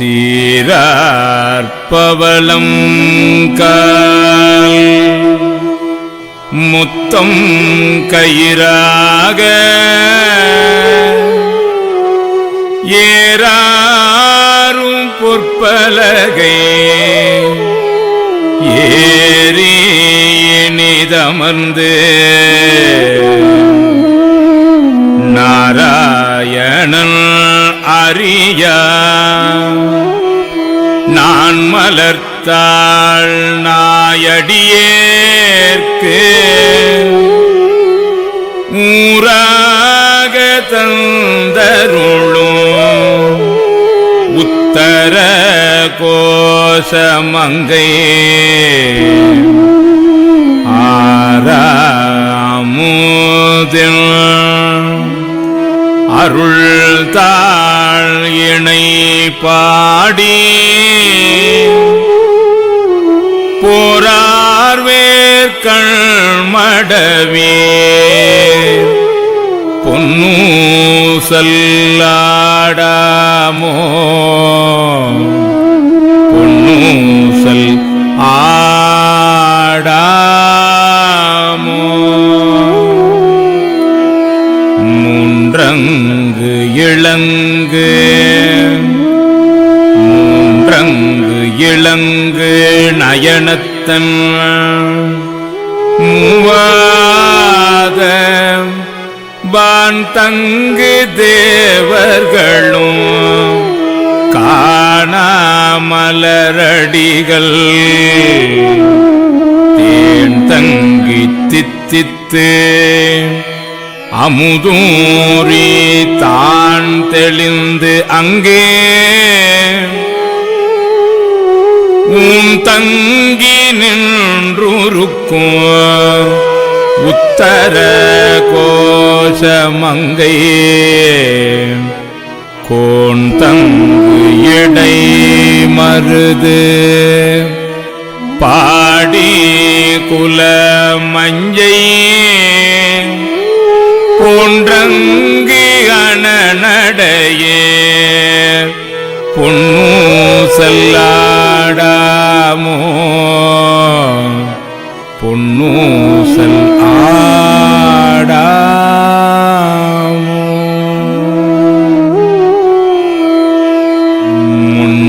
சீரார்பவளம் கால். முத்தம் கயிறாக ஏறாரும் பொற்பலகை. ஏறி இனிதமர்ந்து நான் மலர்த்தாள் நாயடியேற்கு. ஊராக தந்தருளும் உத்தர கோஷமங்கை ஆராமுதில் அருள் தாழ் இணை பாடி போரார்வேற்கள் மடவே பொன்னூசல்லாடாமோ பொன்னூசல் ஆடாமோ. மூன்றங்கு இளங்கு இளங்கு நயனத்தன் மூவாத பான் தங்கு தேவர்களும் காணாமலரடிகள். தேன் தங்கி தித்தித்து அமுதூரி தான் தெளிந்து அங்கே தங்கி நின்றுருக்கும் உத்தர கோஷமங்கை கோன் தங்கு இடை மருது. பாடி குல மஞ்சை. போன்றங்கு அணநடையே. பொன்னூசல்லாடாமோ பொன்னூசல் ஆ